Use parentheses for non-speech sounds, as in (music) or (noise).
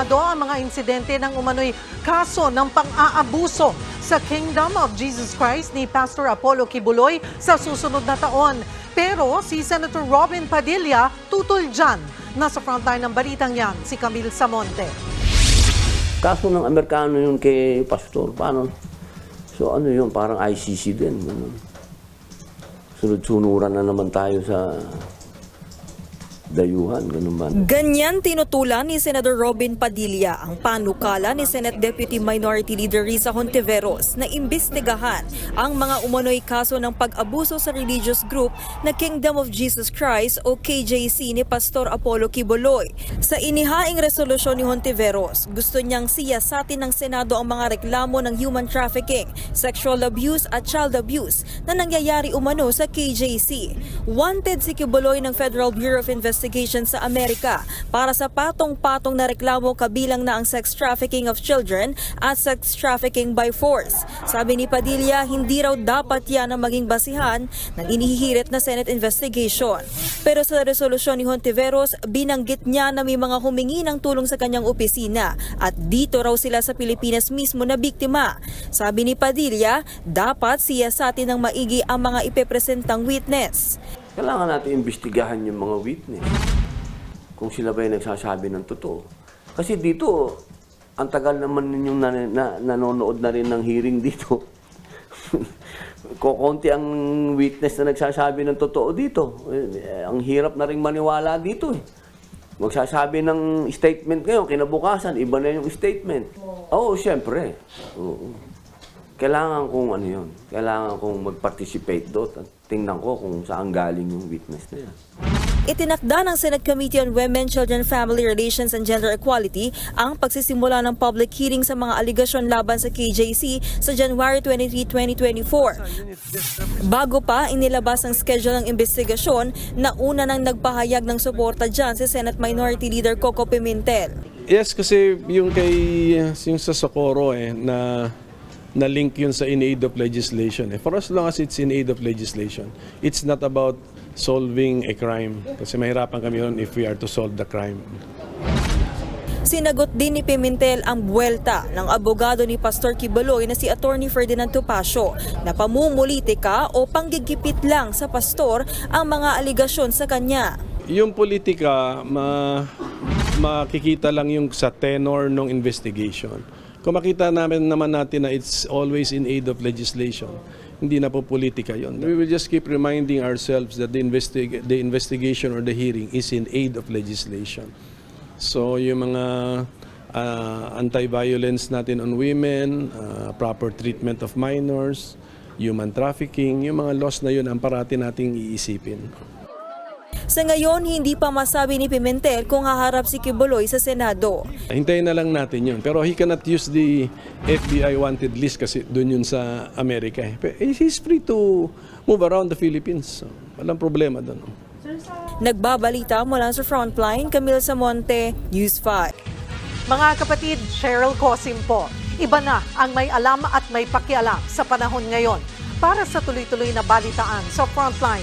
Senado ang mga insidente ng umano'y kaso ng pang-aabuso sa Kingdom of Jesus Christ ni Pastor Apollo Kibuloy sa susunod na taon. Pero si Senator Robin Padilla tutol dyan. Nasa frontline ng balitang yan, si Camille Samonte. Kaso ng Amerikano yun kay Pastor, paano? So ano yun, parang ICC din. Sunod-sunuran na naman tayo sa dayuhan, ganun ba? Ganyan tinutulan ni Senator Robin Padilla ang panukala ni Senate Deputy Minority Leader Risa Hontiveros na imbestigahan ang mga umano'y kaso ng pag-abuso sa religious group na Kingdom of Jesus Christ o KJC ni Pastor Apollo Kiboloy. Sa inihaing resolusyon ni Hontiveros, gusto niyang siyasatin ng Senado ang mga reklamo ng human trafficking, sexual abuse at child abuse na nangyayari umano sa KJC. Wanted si Kiboloy ng Federal Bureau of Investigation sa Amerika para sa patong-patong na reklamo kabilang na ang sex trafficking of children at sex trafficking by force. Sabi ni Padilla, hindi raw dapat yan ang maging basihan ng inihihirit na Senate investigation. Pero sa resolusyon ni Hontiveros, binanggit niya na may mga humingi ng tulong sa kanyang opisina at dito raw sila sa Pilipinas mismo na biktima. Sabi ni Padilla, dapat siyasatin ng maigi ang mga ipepresentang witness. Kailangan natin imbestigahan yung mga witness. Kung sila ba yung nagsasabi ng totoo. Kasi dito, ang tagal naman ninyong na, na, nanonood na rin ng hearing dito. (laughs) Kokonti ang witness na nagsasabi ng totoo dito. Eh, ang hirap na rin maniwala dito eh. Magsasabi ng statement ngayon, kinabukasan, iba na yung statement. Oo, siyempre. Oo. Kailangan kong ano yun, kailangan kong mag-participate doon at tingnan ko kung saan galing yung witness na yan. Itinakda ng Senate Committee on Women, Children, Family Relations and Gender Equality ang pagsisimula ng public hearing sa mga aligasyon laban sa KJC sa January 23, 2024. Bago pa inilabas ang schedule ng investigasyon na una nang nagpahayag ng suporta dyan si Senate Minority Leader Coco Pimentel. Yes, kasi yung kay yung sa Socorro eh na na link yun sa in aid of legislation. Eh. For as long as it's in aid of legislation, it's not about solving a crime. Kasi mahirapan kami yun if we are to solve the crime. Sinagot din ni Pimentel ang buwelta ng abogado ni Pastor Kibaloy na si Attorney Ferdinand Topacio na pamumulitika o panggigipit lang sa pastor ang mga aligasyon sa kanya. Yung politika, ma, makikita lang yung sa tenor ng investigation. Kung makita namin naman natin na it's always in aid of legislation, hindi na po politika yon. We will just keep reminding ourselves that the, investig- the investigation or the hearing is in aid of legislation. So yung mga ah, anti-violence natin on women, ah, proper treatment of minors, human trafficking, yung mga laws na yun ang parati nating iisipin. Sa ngayon, hindi pa masabi ni Pimentel kung haharap si Kiboloy sa Senado. Hintayin na lang natin yun. Pero he cannot use the FBI wanted list kasi doon yun sa Amerika. eh. Pero He's free to move around the Philippines. So, walang problema doon. Nagbabalita mula sa Frontline, Camille Samonte, News 5. Mga kapatid, Cheryl Cosim po. Iba na ang may alam at may pakialam sa panahon ngayon. Para sa tuloy-tuloy na balitaan sa Frontline,